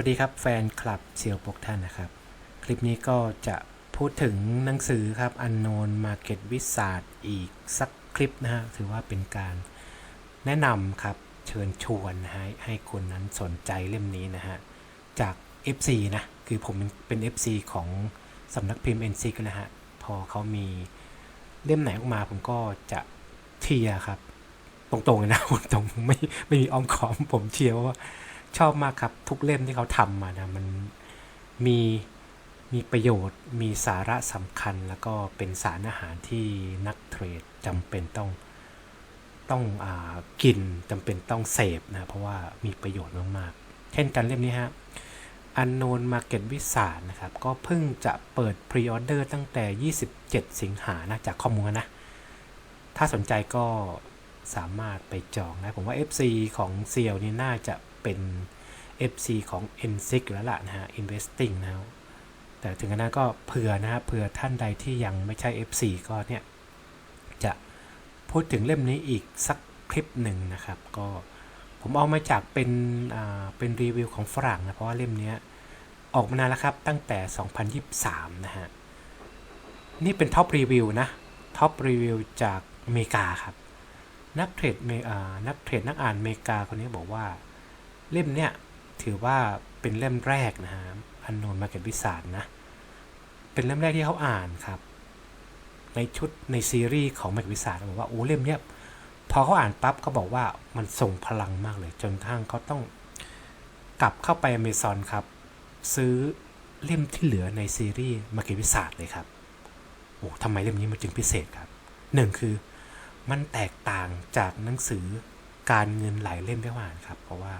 วัสดีครับแฟนคลับเซียวปกท่านนะครับ คลิปนี้ก็จะพูดถึงหนังสือครับ Unknown Market Wizard อีกสักคลิปนะฮะถือว่าเป็นการแนะนำครับเชิญชวนนะฮะให้คนนั้นสนใจเล่มนี้นะฮะจาก FC นะคือผมเป็น FC ของสำนักพิมพ์ NC นนะฮะพอเขามีเล่มไหนออกมาผมก็จะเชียครับ ตรงๆเลยนะตรงๆไม่ไม่มีอ้อมค้อมผมเชียร์ว่า ชอบมากครับ ทุกเล่มที่เขาทำมานะมันมีมีประโยชน์มีสาระสำคัญแล้วก็เป็นสารอาหารที่นักเทรดจำเป็นต้องต้องอากินจำเป็นต้องเสพนะ เพราะว่ามีประโยชน์มากๆ เช่นกันเล่มนี้ฮะ Unknown Market Wizard นะครับ ก็เพิ่งจะเปิดพรีออเดอร์ตั้งแต่ 27 สิงหานะ จากข้อมูลนะ ถ้าสนใจก็สามารถไปจองนะ ผมว่า FC ของเซียวนี่น่าจะ เป็น FC ของ n s i c แล้วล่ะนะฮะ Investing นะแต่ถึงขนาดก็เผื่อนะฮะเผื่อท่านใดที่ยังไม่ใช่ FC ก็เนี่ย จะพูดถึงเล่มนี้อีกสักคลิปหนึ่งนะครับ ก็ผมเอามาจากเป็นอ่าเป็นรีวิวของฝรั่งนะ เพราะว่าเล่มนี้ออกมานานแล้วครับ ตั้งแต่ 2023 นะฮะ นี่เป็นท็อปรีวิวนะ ท็อปรีวิวจากอเมริกาครับ นักเทรดเมอ่านักเทรดนักอ่านอเมริกาคนนี้บอกว่า เล่มเนี้ยถือว่าเป็นเล่มแรกนะฮะอันโนนมาเก็ตวิสารนะ เป็นเล่มแรกที่เขาอ่านครับ ในชุดในซีรีส์ของแมกวิสารบอกว่าโอ้เล่มเนี้ยพอเขาอ่านปั๊บเขาบอกว่ามันส่งพลังมากเลย จนกระทั่งเขาต้องกลับเข้าไปอเมซอนครับ ซื้อเล่มที่เหลือในซีรีส์มาเก็ตวิสารเลยครับโอ้ทำไมเล่มนี้มันจึงพิเศษครับหนึ่งคือมันแตกต่างจากหนังสือการเงินหลายเล่มที่อ่านครับ เพราะว่า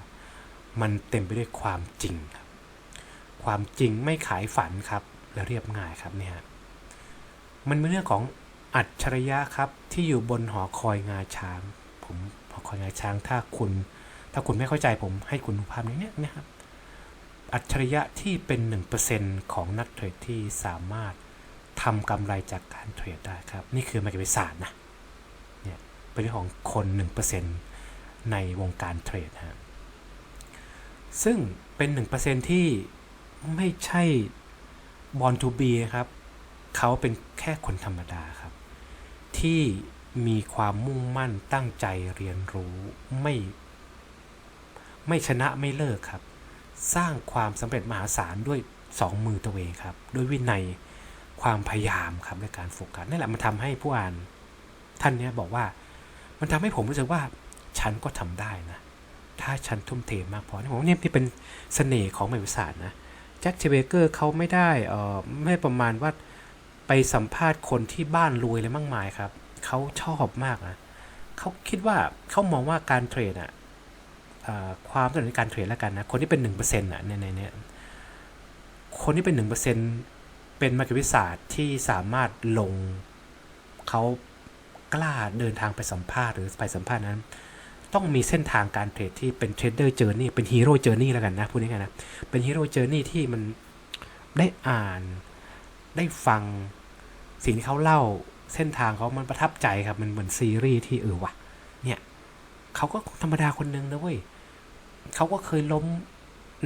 มันเต็มไปด้วยความจริงครับ ความจริงไม่ขายฝันครับ และเรียบง่ายครับเนี่ยมันเป็นเรื่องของอัจฉริยะครับที่อยู่บนหอคอยงาช้าง ผมหอคอยงาช้างถ้าคุณ ถ้าคุณไม่เข้าใจผมให้คุณดูภาพนี้เนี่ยนะครับ อัจฉริยะที่เป็น 1%ของนักเทรดที่สามารถทำกำไรจากการเทรดได้ครับ นี่คือมาเก็ตวิสารนะเป็นเรื่องของคน 1%ในวงการเทรดฮะ ซึ่งเป็น 1%ที่ไม่ใช่บอลทูบีครับ เขาเป็นแค่คนธรรมดาครับ ที่มีความมุ่งมั่นตั้งใจเรียนรู้ไม่ ไม่ชนะไม่เลิกครับ สร้างความสำเร็จมหาศาลด้วยสองมือตัวเองครับ ด้วยวินัยความพยายามครับในการโฟกัสนั่นแหละมันทำให้ผู้อ่านท่านนี้บอกว่า มันทำให้ผมรู้สึกว่าฉันก็ทำได้นะ ถ้าฉันทุ่มเทมากพอนี่ผมเนี่ยที่เป็นเสน่ห์ของไมวิสารนะแจ็คเชเบเกอร์เขาไม่ได้เอ่อไม่ประมาณว่าไปสัมภาษณ์คนที่บ้านรวยเลยมากมายครับเขาชอบมากนะเขาคิดว่าเขามองว่าการเทรดอะความสำเร็จในการเทรดแล้วกันนะ คนที่เป็นหนึ่งเปอร์เซ็นต์อะในในเนี่ยคนที่เป็นหนึ่งเปอร์เซ็นต์เป็นมาเก็ตวิสาสที่สามารถลงเขากล้าเดินทางไปสัมภาษณ์หรือไปสัมภาษณ์นั้น ต้องมีเส้นทางการเทรดที่เป็นเทรดเดอร์เจอร์นี่เป็นฮีโร่เจอร์นี่แล้วกันนะพูดง่ายๆนะ เป็นฮีโร่เจอร์นี่ที่มันได้อ่านได้ฟังสิ่งที่เขาเล่าเส้นทางเขามันประทับใจครับ มันเหมือนซีรีส์ที่เออวะเนี่ยเขาก็ธรรมดาคนหนึงนะเว้ยเขาก็เคยล้ม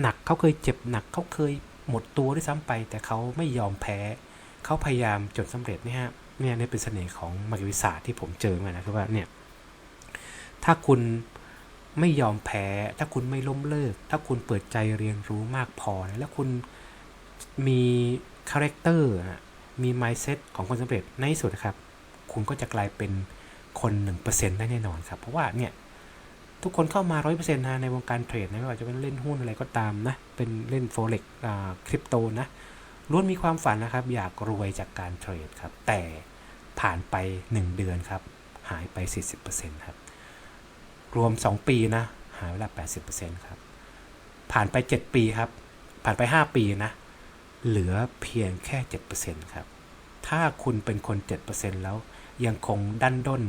หนักเขาเคยเจ็บหนักเขาเคยหมดตัวด้วยซ้ำไป แต่เขาไม่ยอมแพ้เขาพยายามจนสำเร็จเนี่ยฮะเนี่ยนี่เป็นเสน่ห์ของมาร์เก็ตวิสาสที่ผมเจอมานะคือว่าเนี่ย ถ้าคุณไม่ยอมแพ้ ถ้าคุณไม่ล้มเลิก ถ้าคุณเปิดใจเรียนรู้มากพอนะแล้วคุณมีคาแรคเตอร์มีไมายเซ็ตของคนสำเร็จในที่สุดครับ คุณก็จะกลายเป็นคน1%ได้แน่นอนครับ เพราะว่าเนี่ยทุกคนเข้ามา 100%นะในวงการเทรดนะไม่ว่าจะเป็นเล่นหุ้นอะไรก็ตามนะ เป็นเล่นโฟเร็กคริปโตนะล้วนมีความฝันนะครับ อยากรวยจากการเทรดครับ แต่ผ่านไป 1 เดือนครับ หายไป 40%ครับ รวม 2 ปีนะ หายไปละ80%ครับ ผ่านไป 7 ปีครับ ผ่านไป 5 ปีนะ เหลือเพียงแค่ 7%ครับ ถ้าคุณเป็นคน 7%แล้วยังคงดันด้น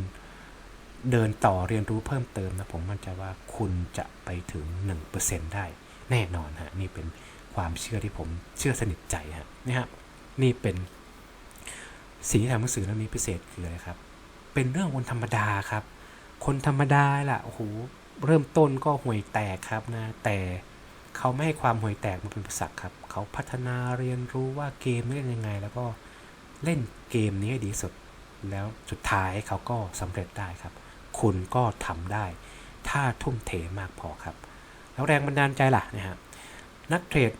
เดินต่อเรียนรู้เพิ่มเติมนะ ผมมั่นใจว่าคุณจะไปถึง 1%ได้ แน่นอนฮะ นี่เป็นความเชื่อที่ผมเชื่อสนิทใจฮะนี่ครับนี่เป็นสิ่งที่ทำหนังสือเล่มนี้พิเศษคืออะไรครับ เป็นเรื่องคนธรรมดาครับ คนธรรมดาล่ะโอ้โหเริ่มต้นก็ห่วยแตกครับนะ แต่เขาไม่ให้ความห่วยแตกมาเป็นอุปสรรคครับ เขาพัฒนาเรียนรู้ว่าเกมเล่นยังไง แล้วก็เล่นเกมนี้ให้ดีสุด แล้วสุดท้ายเขาก็สำเร็จได้ครับ คุณก็ทำได้ ถ้าทุ่มเทมากพอครับ แล้วแรงบันดาลใจล่ะนะฮะนักเทรด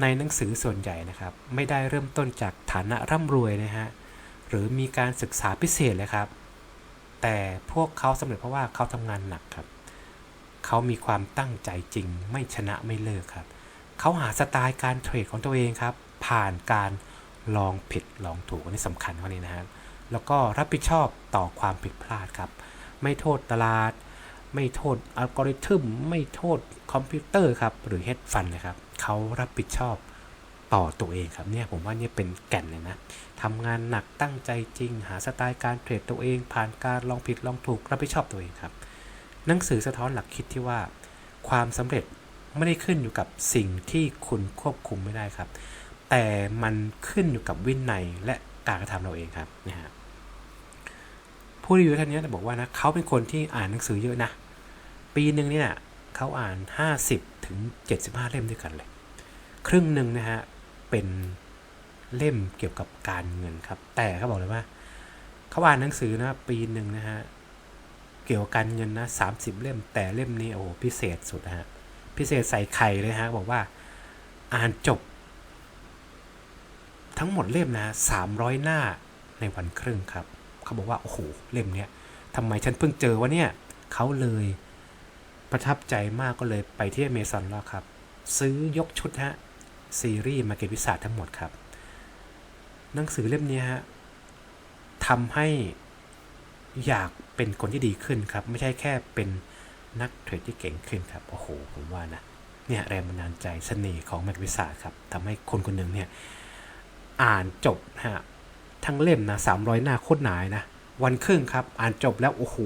ในหนังสือส่วนใหญ่นะครับ ไม่ได้เริ่มต้นจากฐานะร่ำรวยนะฮะหรือมีการศึกษาพิเศษเลยครับ แต่พวกเขาสำเร็จเพราะว่าเขาทำงานหนักครับ เขามีความตั้งใจจริง ไม่ชนะไม่เลิกครับ เขาหาสไตล์การเทรดของตัวเองครับ ผ่านการลองผิดลองถูกอันนี้สำคัญข้อนี้นะฮะแล้วก็รับผิดชอบต่อความผิดพลาดครับ ไม่โทษตลาด ไม่โทษอัลกอริทึม ไม่โทษคอมพิวเตอร์ครับ หรือเฮดฟันนะครับ เขารับผิดชอบ ต่อตัวเองครับเนี่ยผมว่าเนี่ยเป็นแก่นเลยนะทำงานหนักตั้งใจจริง หาสไตล์การเทรดตัวเอง ผ่านการลองผิดลองถูกรับผิดชอบตัวเองครับ หนังสือสะท้อนหลักคิดที่ว่า ความสำเร็จไม่ได้ขึ้นอยู่กับสิ่งที่คุณควบคุมไม่ได้ครับ แต่มันขึ้นอยู่กับวินัยและการกระทำเราเองครับนะฮะผู้รีวิวท่านนี้บอกว่านะเขาเป็นคนที่อ่านหนังสือเยอะนะ ปีหนึ่งเนี่ยเขาอ่าน 50ถึง75 เล่มด้วยกันเลย ครึ่งหนึ่งนะฮะ เป็นเล่มเกี่ยวกับการเงินครับ แต่เขาบอกเลยว่าเขาอ่านหนังสือนะปีหนึ่งนะฮะเกี่ยวกับการเงินนะ30เล่ม แต่เล่มนี้โอ้โหพิเศษสุดนะฮะพิเศษใส่ไข่เลยฮะบอกว่าอ่านจบ ทั้งหมดเล่มนะ300หน้าในวันครึ่งครับเขาบอกว่าโอ้โหเล่มเนี้ยทำไมฉันเพิ่งเจอวะเนี่ยเขาเลยประทับใจมากก็เลยไปที่อเมซอนแล้วครับ ซื้อยกชุดฮะ ซีรีส์มาเก็ตวิสาทั้งหมดครับ หนังสือเล่มนี้ฮะทำให้อยากเป็นคนที่ดีขึ้นครับ ไม่ใช่แค่เป็นนักเทรดที่เก่งขึ้นครับ โอ้โห ผมว่านะ เนี่ยแรงบันดาลใจเสน่ห์ของแมกวิสาครับทำให้คนคนหนึ่งเนี่ย อ่านจบฮะทั้งเล่มนะสามร้อยหน้าโคตรหนายนะ วันครึ่งครับ อ่านจบแล้ว โอ้โห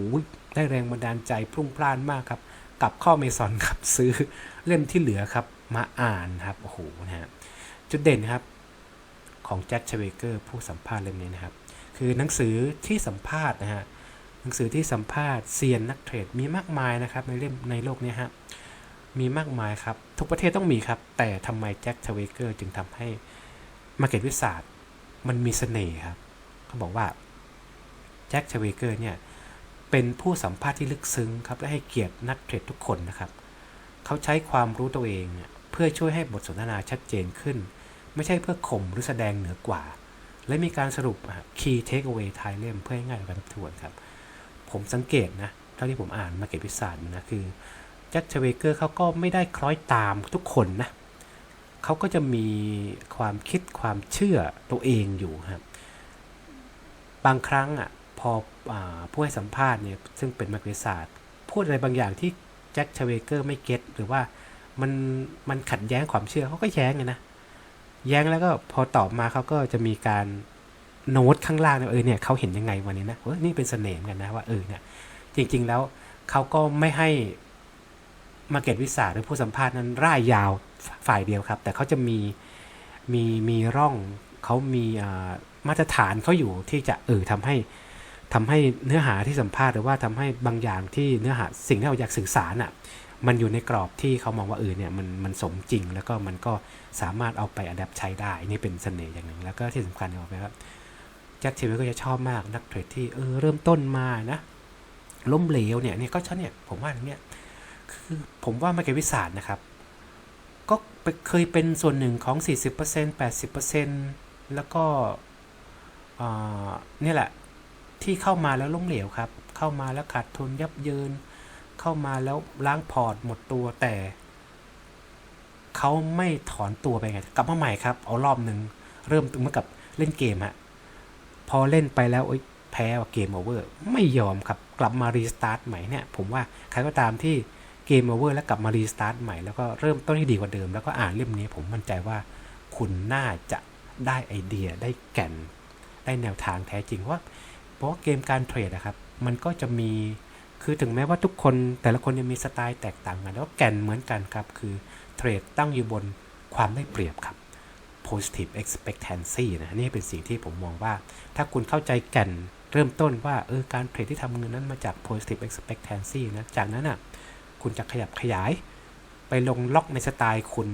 ได้แรงบันดาลใจพรุ่งพล่านมากครับ กลับเข้าเมซอนครับซื้อเล่มที่เหลือครับ มาอ่านครับโอ้โหนะฮะจุดเด่นครับของแจ็คชเวเกอร์ผู้สัมภาษณ์เล่มนี้นะครับ คือหนังสือที่สัมภาษณ์นะฮะหนังสือที่สัมภาษณ์เซียนนักเทรดมีมากมายนะครับในเล่มในโลกนี้ฮะมีมากมายครับ ทุกประเทศต้องมีครับ แต่ทำไมแจ็คชเวเกอร์จึงทำให้มาเก็ตวิสามันมีเสน่ห์ครับเขาบอกว่าแจ็คชเวเกอร์เนี่ยเป็นผู้สัมภาษณ์ที่ลึกซึ้งครับและให้เกียรตินักเทรดทุกคนนะครับ เขาใช้ความรู้ตัวเองเนี่ย พื่อช่วยให้บทสนทนาชัดเจนขึ้น ไม่ใช่เพื่อข่มหรือแสดงเหนือกว่า และมีการสรุป key takeaway ท้ายเล่มเพื่อให้ง่ายต่อการทบทวนครับ ผมสังเกตนะเท่าที่ผมอ่านมาเก็ตวิสานนะคือแจ็คชเวเกอร์เขาก็ไม่ได้คล้อยตามทุกคนนะเขาก็จะมีความคิดความเชื่อตัวเองอยู่ครับบางครั้งอะพออผู้ให้สัมภาษณ์เนี่ยซึ่งเป็นนักวิทยาศาสตร์ พูดอะไรบางอย่างที่แจ็คเชเวเกอร์ไม่เก็ตหรือว่า มันมันขัดแย้งความเชื่อเขาก็แย้งไงนะแย้งแล้วก็พอตอบมาเขาก็จะมีการโน้ตข้างล่างเนี่ยเออเนี่ยเขาเห็นยังไงวันนี้นะเออนี่เป็นเสน่ห์กันนะว่าเออเนี่ยจริง ๆ แล้วเขาก็ไม่ให้มาเก็ตวิสาหรือผู้สัมภาษณ์นั้นร่ายยาวฝ่ายเดียวครับ แต่เขาจะมีมีมีร่องเขามีมาตรฐานเขาอยู่ที่จะเออทำให้ทำให้เนื้อหาที่สัมภาษณ์หรือว่าทำให้บางอย่างที่เนื้อหาสิ่งที่เราอยากสื่อสารอะ มันอยู่ในกรอบที่เขามองว่าเออเนี่ยมันมันสมจริง แล้วก็มันก็สามารถเอาไปอัดแอปใช้ได้นี่เป็นเสน่ห์อย่างหนึ่ง แล้วก็ที่สำคัญนะครับแจ็คเชเวก็จะชอบมากนักเทรดที่เออเริ่มต้นมานะล้มเหลวเนี่ยเนี่ยก็ชอบเนี่ยผมว่าเนี้ยคือผมว่ามาเก็ตวิสาสนะครับ ก็เคยเป็นส่วนหนึ่งของ 40% 80%แล้วก็นี่แหละที่เข้ามาแล้วล้มเหลวครับ เข้ามาแล้วขาดทุนยับเยิน เข้ามาแล้วล้างพอร์ตหมดตัวแต่เขาไม่ถอนตัวไปไงกลับมาใหม่ครับ เอารอบหนึ่งเริ่มเหมือนกับเล่นเกมฮะพอเล่นไปแล้วแพ้เกมโอเวอร์ไม่ยอมครับกลับมารีสตาร์ทใหม่เนี่ยผมว่าใครก็ตามที่เกมโอเวอร์แล้วกลับมารีสตาร์ทใหม่แล้วก็เริ่มต้นที่ดีกว่าเดิม แล้วก็อ่านเล่มนี้ผมมั่นใจว่าคุณน่าจะได้ไอเดียได้แก่น ได้แนวทางแท้จริงว่า เพราะเกมการเทรดนะครับ มันก็จะมี คือถึงแม้ว่าทุกคนแต่ละคนจะมีสไตล์แตกต่างกัน แล้วแก่นเหมือนกันครับ คือเทรดตั้งอยู่บนความได้เปรียบครับ positive expectancy นะนี่เป็นสิ่งที่ผมมองว่า ถ้าคุณเข้าใจแก่นเริ่มต้นว่าเออการเทรดที่ทำเงินนั้นมาจาก positive expectancy นะจากนั้นอะคุณจะขยับขยาย ไปลงล็อกในสไตล์คุณ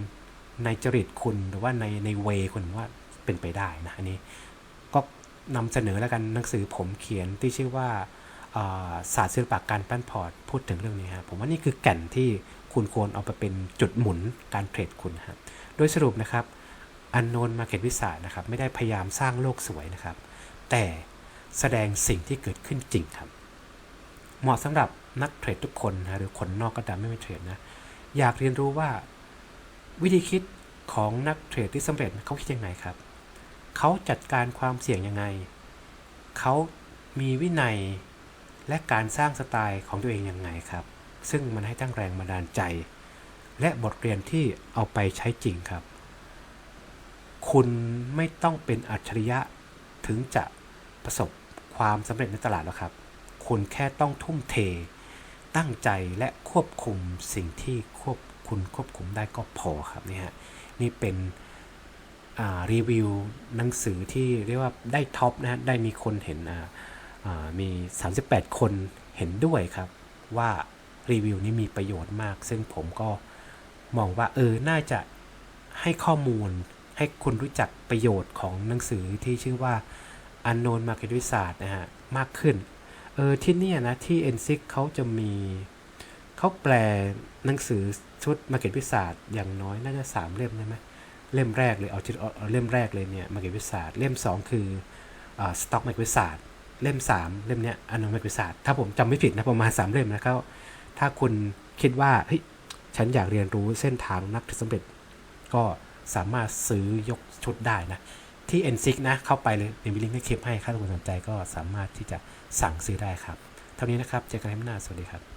ในจริตคุณหรือว่าในในเวคุณว่าเป็นไปได้นะอันนี้ก็นำเสนอแล้วกันหนังสือผมเขียนที่ชื่อว่า ศาสตร์ศิลปะการปั้นพอร์ตพูดถึงเรื่องนี้ครับผมว่านี่คือแก่นที่คุณควรเอาไปเป็นจุดหมุนการเทรดคุณครับโดยสรุปนะครับอันโนนมาเก็ตวิสานะครับไม่ได้พยายามสร้างโลกสวยนะครับ แต่แสดงสิ่งที่เกิดขึ้นจริงครับ เหมาะสำหรับนักเทรดทุกคนนะหรือคนนอกก็ตามไม่เป็นเทรดนะอยากเรียนรู้ว่าวิธีคิดของนักเทรดที่สำเร็จเขาคิดยังไงครับ เขาจัดการความเสี่ยงยังไง เขามีวินัย และการสร้างสไตล์ของตัวเองยังไงครับ ซึ่งมันให้ตั้งแรงบันดาลใจ และบทเรียนที่เอาไปใช้จริงครับ คุณไม่ต้องเป็นอัจฉริยะถึงจะประสบความสำเร็จในตลาดหรอกครับ คุณแค่ต้องทุ่มเท ตั้งใจและควบคุมสิ่งที่ควบคุณควบคุมได้ก็พอครับนี่ฮะนี่เป็นรีวิวหนังสือที่เรียกว่าได้ท็อปนะฮะได้มีคนเห็นอ่า มี 38 คนเห็นด้วยครับ ว่ารีวิวนี้มีประโยชน์มาก ซึ่งผมก็มองว่าเออ น่าจะให้ข้อมูลให้คุณรู้จักประโยชน์ของหนังสือที่ชื่อว่า Unknown Market Wizard นะฮะ มากขึ้น เออ ที่เนี่ยนะ ที่ n อ i เขาจะมีเขาแปลหนังสือชุด Market Wizard อย่างน้อยน่าจะ 3 เล่มใช่ไหมเล่มแรกเลย เอาชุดเอาเล่มแรกเลยเนี่ย Market Wizard เล่ม 2 คืออ่า Stock Market Wizard เล่ม 3 เล่มเนี้ย Unknown Market Wizard ถ้าผมจำไม่ผิดนะประมาณ 3 เล่มนะครับถ้าคุณคิดว่าเฮ้ยฉันอยากเรียนรู้เส้นทางนักเทรดสำเร็จ ก็สามารถซื้อยกชุดได้นะ ที่ n อ i นะเข้าไปเลยเดี๋ยวมีลิงก์ให้คลิปให้ถ้าคุณสนใจก็สามารถที่จะสั่งซื้อได้ครับ เท่านี้นะครับ เจอกันในหน้าสวัสดีครับ